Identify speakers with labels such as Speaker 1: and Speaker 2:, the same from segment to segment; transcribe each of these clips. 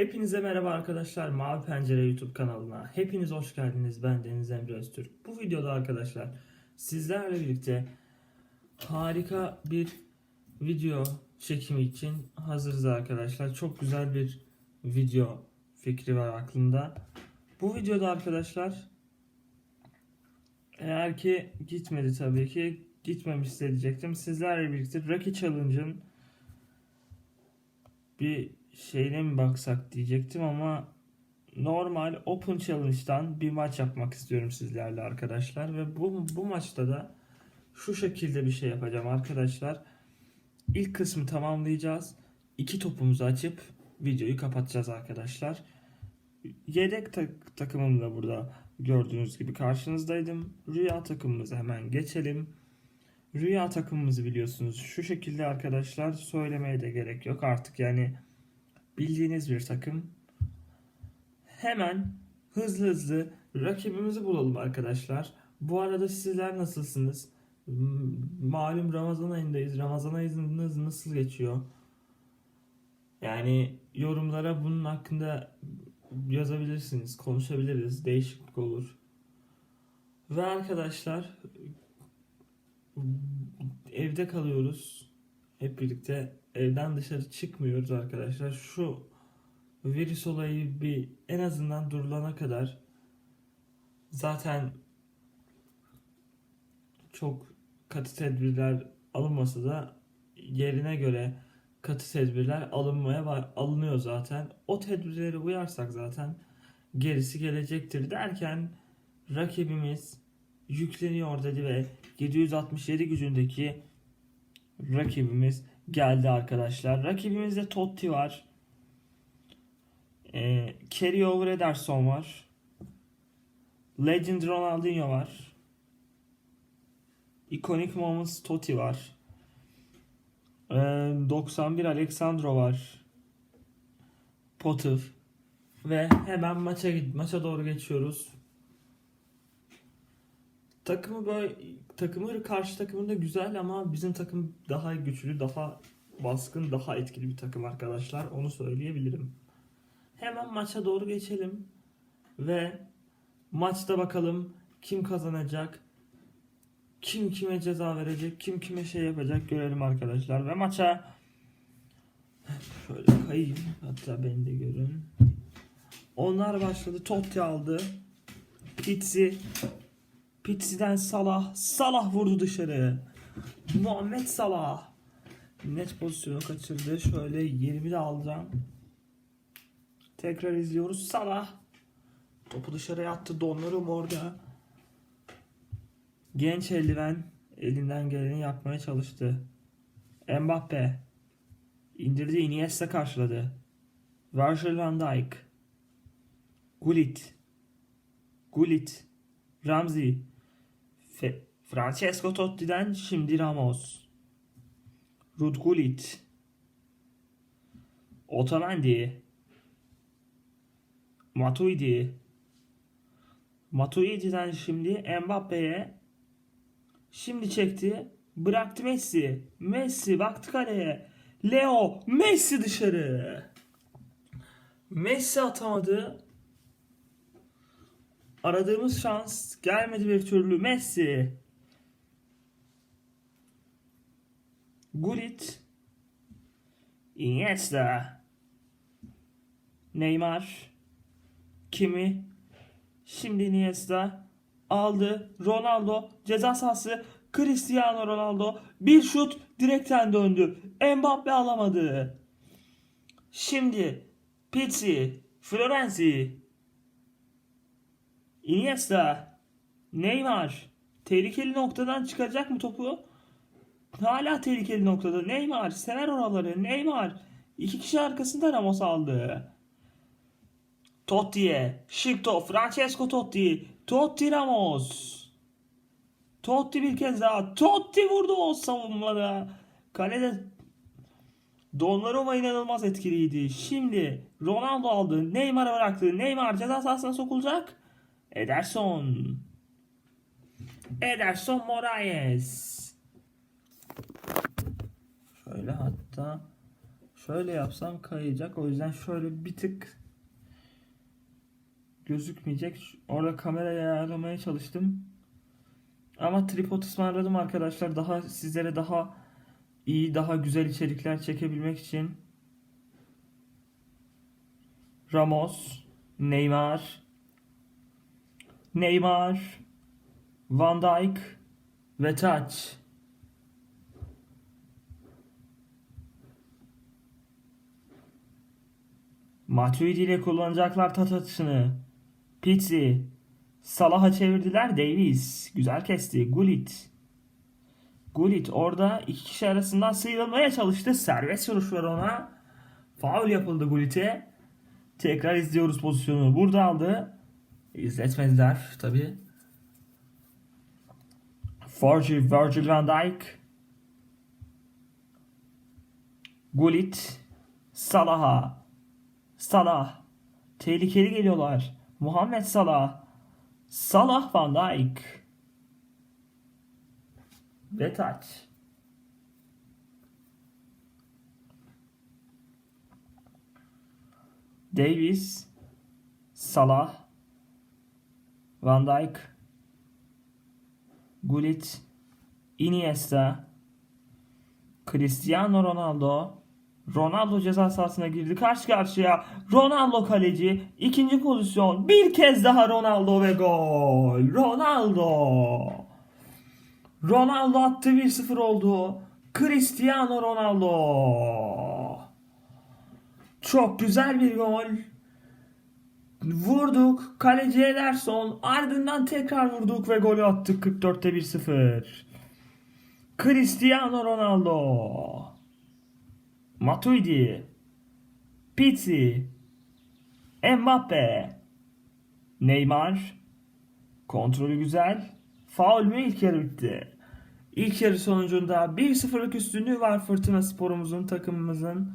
Speaker 1: Hepinize merhaba arkadaşlar. Mavi Pencere YouTube kanalına. Hepiniz hoş geldiniz. Ben Deniz Emre Öztürk. Bu videoda arkadaşlar sizlerle birlikte harika bir video çekimi için hazırız arkadaşlar. Çok güzel bir video fikri var aklımda. Bu videoda arkadaşlar eğer ki gitmedi tabii ki gitmemişse diyecektim. Sizlerle birlikte Rocky Challenge'ın bir şeyine mi baksak diyecektim ama normal Open Challenge'dan bir maç yapmak istiyorum sizlerle arkadaşlar ve bu, bu maçta da şu şekilde bir şey yapacağım arkadaşlar. İlk kısmı tamamlayacağız. İki topumuzu açıp videoyu kapatacağız arkadaşlar. Yedek tak- takımım da burada gördüğünüz gibi karşınızdaydım. Rüya takımımıza hemen geçelim. Rüya takımımızı biliyorsunuz. Şu şekilde arkadaşlar söylemeye de gerek yok artık yani bildiğiniz bir takım. Hemen hızlı hızlı rakibimizi bulalım arkadaşlar. Bu arada sizler nasılsınız? M- Malum Ramazan ayındayız. Ramazan ayınız nasıl geçiyor? Yani yorumlara bunun hakkında yazabilirsiniz, konuşabiliriz, değişiklik olur. Ve arkadaşlar evde kalıyoruz. Hep birlikte evden dışarı çıkmıyoruz arkadaşlar. Şu virüs olayı bir en azından durulana kadar zaten çok katı tedbirler alınmasa da yerine göre katı tedbirler alınmaya var, alınıyor zaten. O tedbirlere uyarsak zaten gerisi gelecektir derken rakibimiz yükleniyor dedi ve 767 gücündeki rakibimiz geldi arkadaşlar. Rakibimizde Totti var. Ee, Carry Over Ederson var. Legend Ronaldinho var. Iconic Moments Totti var. Ee, 91 Alexandro var. Potter. Ve hemen maça maça doğru geçiyoruz. Takımı böyle takımı karşı takımın da güzel ama bizim takım daha güçlü, daha baskın, daha etkili bir takım arkadaşlar. Onu söyleyebilirim. Hemen maça doğru geçelim ve maçta bakalım kim kazanacak, kim kime ceza verecek, kim kime şey yapacak görelim arkadaşlar. Ve maça şöyle kayayım hatta beni de görün. Onlar başladı. Totti aldı. Pizzi Pizzi'den Salah. Salah vurdu dışarı. Muhammed Salah. Net pozisyonu kaçırdı. Şöyle 20 de alacağım. Tekrar izliyoruz. Salah. Topu dışarıya attı. Donlarım orada. Genç eldiven elinden geleni yapmaya çalıştı. Mbappe. indirdi Iniesta karşıladı. Virgil van Dijk. Gullit. Gullit. Ramsey. Fe- Francesco Totti'den şimdi Ramos. Ruud Gullit. Otamendi. Matuidi. Matuidi'den şimdi Mbappe'ye. Şimdi çekti. Bıraktı Messi. Messi baktı kaleye. Leo. Messi dışarı. Messi atamadı. Aradığımız şans gelmedi bir türlü. Messi. Gullit. Iniesta. Neymar. Kimi. Şimdi Iniesta. Aldı. Ronaldo. Ceza sahası. Cristiano Ronaldo. Bir şut direkten döndü. Mbappe alamadı. Şimdi Pizzi. Florenzi. Iniesta. Neymar. Tehlikeli noktadan çıkaracak mı topu? Hala tehlikeli noktada. Neymar. Sever oraları. Neymar. İki kişi arkasında Ramos aldı. Totti'ye. Şık top. Francesco Totti. Totti Ramos. Totti bir kez daha. Totti vurdu o savunmada. Kalede Donnarumma inanılmaz etkiliydi. Şimdi Ronaldo aldı. Neymar'a bıraktı. Neymar ceza sahasına sokulacak. Ederson. Ederson Moraes. Şöyle hatta Şöyle yapsam kayacak. O yüzden şöyle bir tık gözükmeyecek. Orada kamerayı ayarlamaya çalıştım. Ama tripod ısmarladım arkadaşlar. Daha sizlere daha iyi, daha güzel içerikler çekebilmek için. Ramos, Neymar, Neymar, Van Dijk ve Taç. Matuidi ile kullanacaklar taç atışını. Pizzi. Salah'a çevirdiler. Davies. Güzel kesti. Gullit. Gullit orada iki kişi arasından sıyrılmaya çalıştı. Serbest vuruş var ona. Faul yapıldı Gullit'e. Tekrar izliyoruz pozisyonu. Burada aldı. İzletmediler tabi. Virgil, Virgil van Dijk. Gullit. Salah'a. Salah. Tehlikeli geliyorlar. Muhammed Salah. Salah Van Dijk. Ve taç. Davis. Salah. Van Dijk. Gullit. Iniesta. Cristiano Ronaldo. Ronaldo ceza sahasına girdi. Karşı karşıya Ronaldo kaleci. ikinci pozisyon. Bir kez daha Ronaldo ve gol. Ronaldo. Ronaldo attı 1-0 oldu. Cristiano Ronaldo. Çok güzel bir gol. Vurduk. Kaleci Ederson. Ardından tekrar vurduk ve golü attık 44'te 1-0. Cristiano Ronaldo. Matuidi, Pizzi, Mbappe, Neymar, kontrolü güzel. Faul mü ilk yarı bitti. İlk yarı sonucunda 1-0'lık üstünlüğü var Fırtına sporumuzun, takımımızın.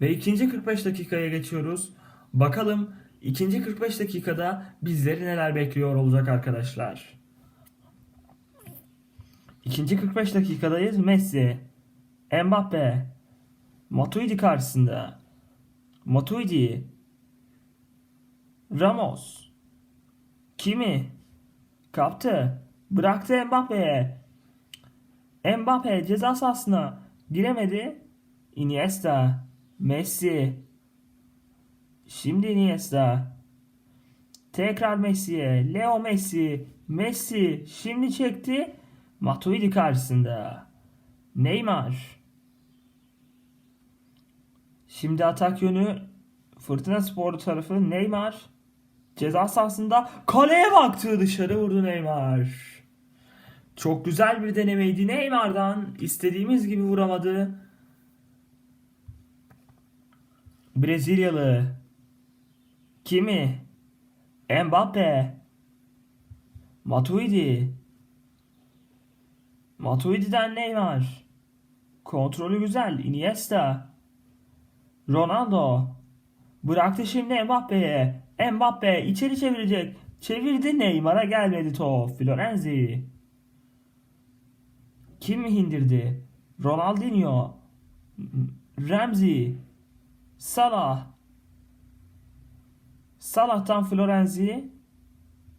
Speaker 1: Ve ikinci 45 dakikaya geçiyoruz. Bakalım ikinci 45 dakikada bizleri neler bekliyor olacak arkadaşlar. İkinci 45 dakikadayız. Messi, Mbappe, Matuidi karşısında. Matuidi. Ramos. Kimi? Kaptı. Bıraktı Mbappe'ye. Mbappe ceza sahasına giremedi. Iniesta. Messi. Şimdi Iniesta. Tekrar Messi'ye. Leo Messi. Messi şimdi çekti. Matuidi karşısında. Neymar. Şimdi atak yönü Fırtına Spor tarafı Neymar ceza sahasında kaleye baktı dışarı vurdu Neymar. Çok güzel bir denemeydi Neymar'dan. istediğimiz gibi vuramadı. Brezilyalı Kimi? Mbappe Matuidi Matuidi'den Neymar Kontrolü güzel Iniesta Ronaldo. Bıraktı şimdi Mbappe'ye. Mbappe içeri çevirecek. Çevirdi Neymar'a gelmedi top. Florenzi. Kim indirdi? Ronaldinho. Ramsey. Salah. Salah'tan Florenzi.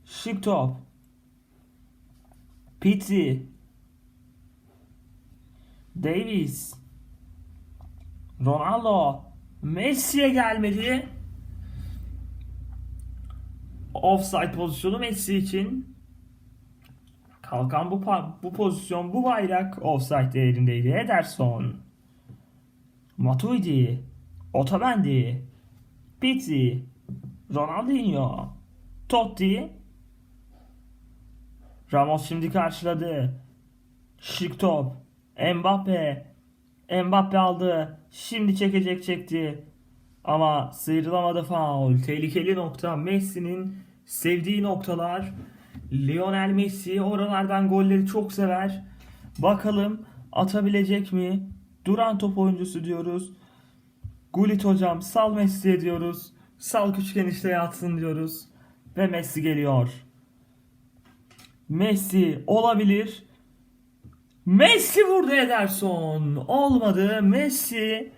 Speaker 1: Şık top. Pizzi. Davis. Ronaldo. Messi'ye gelmedi. Offside pozisyonu Messi için. Kalkan bu bu pozisyon, bu bayrak offside değerindeydi. Ederson. Matuidi. Otamendi. Pizzi. Ronaldinho. Totti. Ramos şimdi karşıladı. Şık top. Mbappe. Mbappe aldı. Şimdi çekecek çekti. Ama sıyrılamadı faul. Tehlikeli nokta Messi'nin sevdiği noktalar. Lionel Messi oralardan golleri çok sever. Bakalım atabilecek mi? Duran top oyuncusu diyoruz. Gullit hocam sal Messi diyoruz. Sal küçük enişte atsın diyoruz. Ve Messi geliyor. Messi olabilir. Messi vurdu Ederson. Olmadı. Messi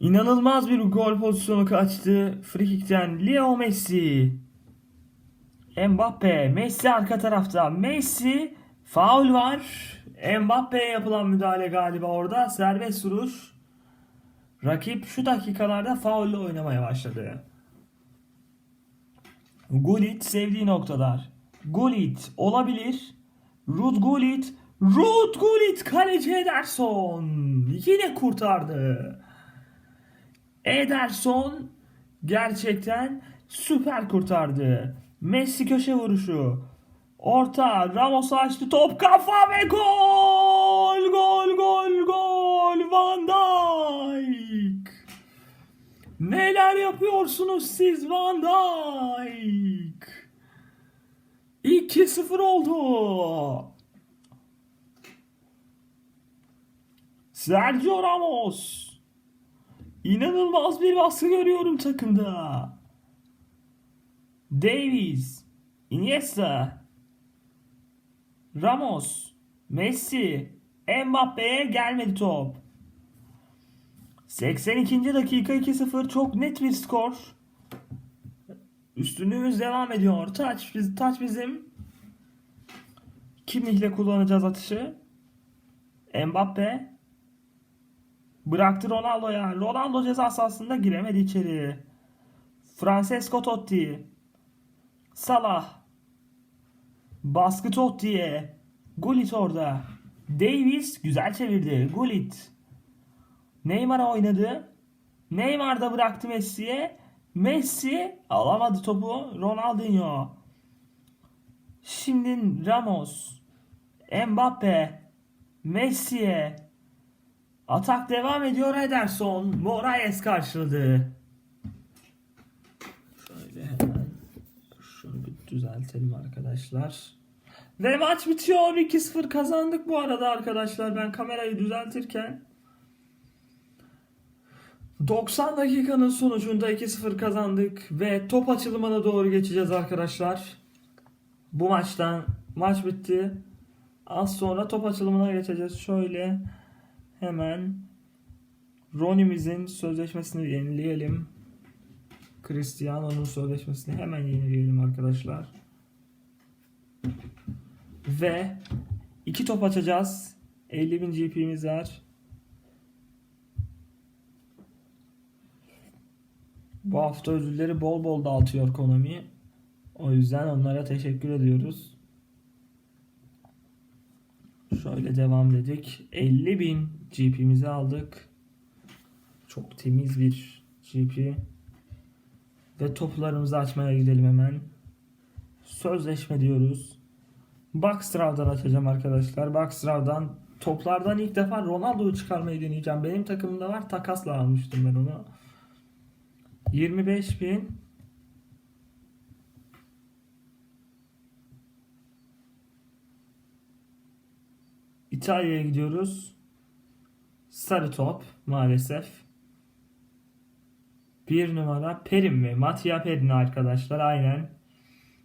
Speaker 1: İnanılmaz bir gol pozisyonu kaçtı. Frikik'ten Leo Messi. Mbappe. Messi arka tarafta. Messi. Faul var. Mbappe'ye yapılan müdahale galiba orada. Serbest vuruş. Rakip şu dakikalarda faulle oynamaya başladı. Gullit sevdiği noktalar. Gullit olabilir. Rud Gullit. Rud Gullit kaleci Ederson. Yine kurtardı. Ederson gerçekten süper kurtardı. Messi köşe vuruşu. Orta Ramos açtı top kafa ve gol gol gol gol Van Dijk. Neler yapıyorsunuz siz Van Dijk? 2-0 oldu. Sergio Ramos. İnanılmaz bir baskı görüyorum takımda. Davies, Iniesta, Ramos, Messi, Mbappe'ye gelmedi top. 82. dakika 2-0 çok net bir skor. Üstünlüğümüz devam ediyor. Taç, biz, taç bizim. Kimlikle kullanacağız atışı. Mbappe. Bıraktı Ronaldo'ya. Ronaldo ceza sahasında giremedi içeri. Francesco Totti. Salah. Baskı Totti'ye. Gullit orada. Davis güzel çevirdi. Gullit. Neymar'a oynadı. Neymar da bıraktı Messi'ye. Messi alamadı topu. Ronaldinho. Şimdi Ramos. Mbappe. Messi'ye. Atak devam ediyor Ederson. Moraes karşıladı. Şöyle hemen şunu bir düzeltelim arkadaşlar. Ve maç bitiyor. 2-0 kazandık bu arada arkadaşlar. Ben kamerayı düzeltirken 90 dakikanın sonucunda 2-0 kazandık ve top açılımına doğru geçeceğiz arkadaşlar. Bu maçtan maç bitti. Az sonra top açılımına geçeceğiz. Şöyle hemen Ronnie'mizin sözleşmesini yenileyelim. Cristiano'nun sözleşmesini hemen yenileyelim arkadaşlar. Ve iki top açacağız. 50 bin GP'miz var. Bu hafta ödülleri bol bol dağıtıyor Konami. O yüzden onlara teşekkür ediyoruz. Şöyle devam dedik. 50 bin GP'mizi aldık. Çok temiz bir GP. Ve toplarımızı açmaya gidelim hemen. Sözleşme diyoruz. Boxstraw'dan açacağım arkadaşlar. Boxstraw'dan toplardan ilk defa Ronaldo'yu çıkarmayı deneyeceğim. Benim takımımda var. Takasla almıştım ben onu. 25 bin. İtalya'ya gidiyoruz. Sarı top maalesef. Bir numara Perin mi? Mattia Perin arkadaşlar aynen.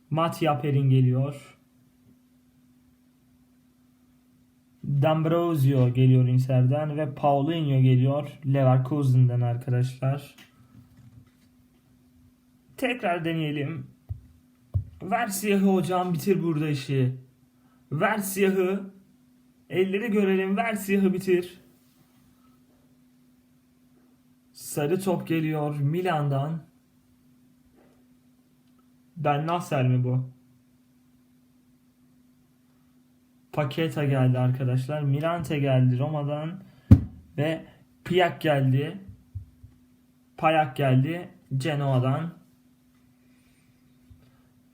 Speaker 1: Mattia Perin geliyor. D'Ambrosio geliyor Inter'den ve Paulinho geliyor Leverkusen'den arkadaşlar. Tekrar deneyelim. Ver siyahı hocam bitir burada işi. Ver siyahı. Elleri görelim. Ver siyahı bitir. Sarı top geliyor Milan'dan. Ben Nasser mi bu? Paketa geldi arkadaşlar. Milante geldi Roma'dan. Ve Piyak geldi. Payak geldi Genoa'dan.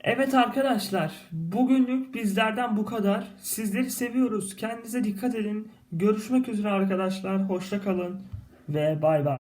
Speaker 1: Evet arkadaşlar, bugünlük bizlerden bu kadar. Sizleri seviyoruz. Kendinize dikkat edin. Görüşmek üzere arkadaşlar. Hoşça kalın ve bay bay.